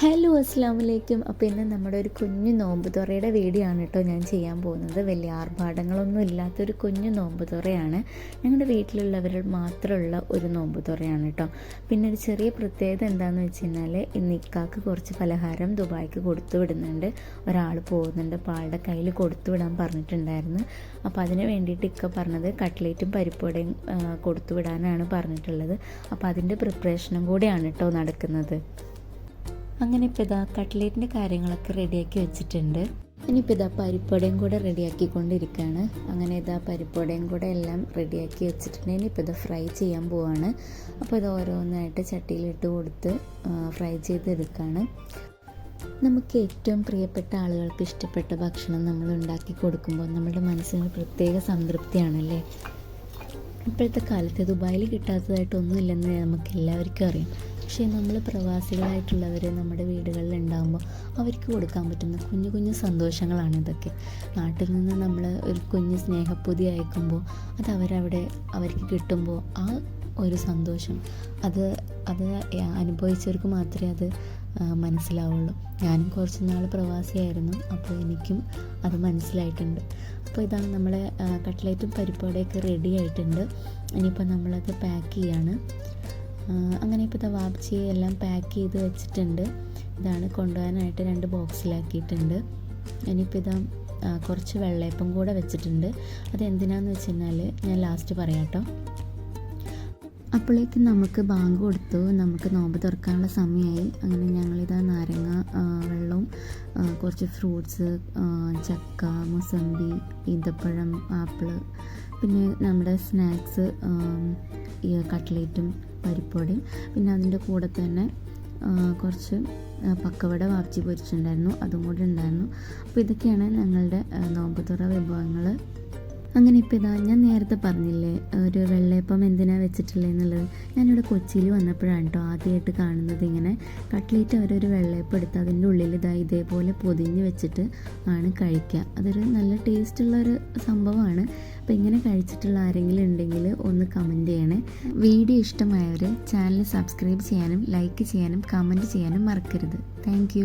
Hello അസ്സാം വലൈക്കും അപ്പോൾ ഇന്ന് നമ്മുടെ ഒരു കുഞ്ഞു നോമ്പ് തുറയുടെ വീഡിയോ ആണ് കേട്ടോ ഞാൻ ചെയ്യാൻ പോകുന്നത്. വലിയ ആർഭാടങ്ങളൊന്നും ഇല്ലാത്തൊരു കുഞ്ഞു നോമ്പ് തുറയാണ് ഞങ്ങളുടെ വീട്ടിലുള്ളവർ മാത്രമുള്ള ഒരു നോമ്പ് തുറയാണ് കേട്ടോ പിന്നെ ഒരു ചെറിയ പ്രത്യേകത എന്താണെന്ന് വെച്ച് കഴിഞ്ഞാൽ ഇന്ന് ഇക്കാക്ക് കുറച്ച് പലഹാരം ദുബായിക്ക് കൊടുത്തു വിടുന്നുണ്ട്. ഒരാൾ പോകുന്നുണ്ട്. അപ്പോൾ ആളുടെ കയ്യിൽ കൊടുത്തു വിടാൻ പറഞ്ഞിട്ടുണ്ടായിരുന്നു. അപ്പോൾ അതിന് വേണ്ടിയിട്ട് ഇക്ക പറഞ്ഞത് കട്ട്ലേറ്റും പരിപ്പുവടയും കൊടുത്തു വിടാനാണ് പറഞ്ഞിട്ടുള്ളത്. അപ്പോൾ അതിന്റെ പ്രിപ്പറേഷനും കൂടെയാണ് കേട്ടോ നടക്കുന്നത്. അങ്ങനെ ഇപ്പോൾ ഇതാ കട്ട്ലേറ്റിന്റെ കാര്യങ്ങളൊക്കെ റെഡിയാക്കി വെച്ചിട്ടുണ്ട്. ഇനിയിപ്പോൾ ഇതാ പരിപ്പടയും കൂടെ റെഡിയാക്കിക്കൊണ്ടിരിക്കുകയാണ് അങ്ങനെ ഇതാ പരിപ്പടയും കൂടെ എല്ലാം റെഡിയാക്കി വെച്ചിട്ടുണ്ട്. ഇനിയിപ്പോൾ ഇത് ഫ്രൈ ചെയ്യാൻ പോവാണ്. അപ്പോൾ ഇത് ഓരോന്നായിട്ട് ചട്ടിയിലിട്ട് കൊടുത്ത് ഫ്രൈ ചെയ്തെടുക്കുകയാണ് നമുക്ക് ഏറ്റവും പ്രിയപ്പെട്ട ആളുകൾക്ക് ഇഷ്ടപ്പെട്ട ഭക്ഷണം നമ്മൾ ഉണ്ടാക്കി കൊടുക്കുമ്പോൾ നമ്മുടെ മനസ്സിന് പ്രത്യേക സംതൃപ്തിയാണല്ലേ? ഇപ്പോഴത്തെ കാലത്ത് ദുബായിൽ കിട്ടാത്തതായിട്ടൊന്നുമില്ലെന്ന് നമുക്ക് എല്ലാവർക്കും അറിയാം. പക്ഷേ നമ്മൾ പ്രവാസികളായിട്ടുള്ളവർ നമ്മുടെ വീടുകളിൽ ഉണ്ടാകുമ്പോൾ അവർക്ക് കൊടുക്കാൻ പറ്റുന്ന കുഞ്ഞു കുഞ്ഞു സന്തോഷങ്ങളാണ് ഇതൊക്കെ. നാട്ടിൽ നിന്ന് നമ്മൾ ഒരു കുഞ്ഞു സ്നേഹപ്പൊതി അയക്കുമ്പോൾ അത് അവരവിടെ അവർക്ക് കിട്ടുമ്പോൾ ആ ഒരു സന്തോഷം. അത് അത് അനുഭവിച്ചവർക്ക് മാത്രമേ അത് മനസ്സിലാവുള്ളൂ. ഞാനും കുറച്ച് നാൾ പ്രവാസിയായിരുന്നു അപ്പോൾ എനിക്കും അത് മനസ്സിലായിട്ടുണ്ട്. അപ്പോൾ ഇതാണ് നമ്മളെ കട്ട്ലേറ്റും പരിപ്പോടെയൊക്കെ റെഡി ആയിട്ടുണ്ട്. ഇനിയിപ്പോൾ നമ്മളത് പാക്ക് ചെയ്യാണ്. അങ്ങനെ ഇപ്പോൾ ഇതാ വാപ്ചി എല്ലാം പാക്ക് ചെയ്ത് വെച്ചിട്ടുണ്ട്. ഇതാണ് കൊണ്ടുപോകാനായിട്ട് രണ്ട് ബോക്സിലാക്കിയിട്ടുണ്ട് ഇനിയിപ്പോൾ ഇതാ കുറച്ച് വെള്ളയപ്പം കൂടെ വെച്ചിട്ടുണ്ട്. അത് എന്തിനാന്ന് വെച്ച് കഴിഞ്ഞാൽ ഞാൻ ലാസ്റ്റ് പറയാം കേട്ടോ അപ്പോഴേക്കും നമുക്ക് ബാങ്ക് കൊടുത്തു. നമുക്ക് നോമ്പ് തുറക്കാനുള്ള സമയമായി. അങ്ങനെ ഞങ്ങളിതാ നാരങ്ങ വെള്ളവും കുറച്ച് ഫ്രൂട്ട്സ് ചക്ക മുസമ്പി ഈന്തപ്പഴം ആപ്പിൾ പിന്നെ നമ്മുടെ സ്നാക്സ് കട്ട്ലേറ്റും പരിപ്പൊടിയും പിന്നെ അതിന്റെ കൂടെ തന്നെ കുറച്ച് പക്കവട വാപ്ചി പൊരിച്ചിട്ടുണ്ടായിരുന്നു. അതും കൂടി ഉണ്ടായിരുന്നു. അപ്പോൾ ഇതൊക്കെയാണ് ഞങ്ങളുടെ നോമ്പ് തുറ വിഭവങ്ങൾ അങ്ങനെ ഇപ്പോൾ ഇതാ ഞാൻ നേരത്തെ പറഞ്ഞില്ലേ ഒരു വെള്ളയപ്പം എന്തിനാണ് വെച്ചിട്ടുള്ളത് എന്നുള്ളത്. ഞാനിവിടെ കൊച്ചിയിൽ വന്നപ്പോഴാണ് കേട്ടോ ആദ്യമായിട്ട് കാണുന്നത് ഇങ്ങനെ. കട്ട്ലേറ്റ് അവരൊരു വെള്ളയപ്പം എടുത്ത് അതിന്റെ ഉള്ളിൽ ഇതാ ഇതേപോലെ പൊതിഞ്ഞ് വെച്ചിട്ട് ആണ് കഴിക്കുക. അതൊരു നല്ല ടേസ്റ്റുള്ള ഒരു സംഭവമാണ്. അപ്പോൾ ഇങ്ങനെ കഴിച്ചിട്ടുള്ള ആരെങ്കിലും ഉണ്ടെങ്കിൽ ഒന്ന് കമന്റ് ചെയ്യണേ. വീഡിയോ ഇഷ്ടമായവർ ചാനൽ സബ്സ്ക്രൈബ് ചെയ്യാനും ലൈക്ക് ചെയ്യാനും കമന്റ് ചെയ്യാനും മറക്കരുത്. താങ്ക്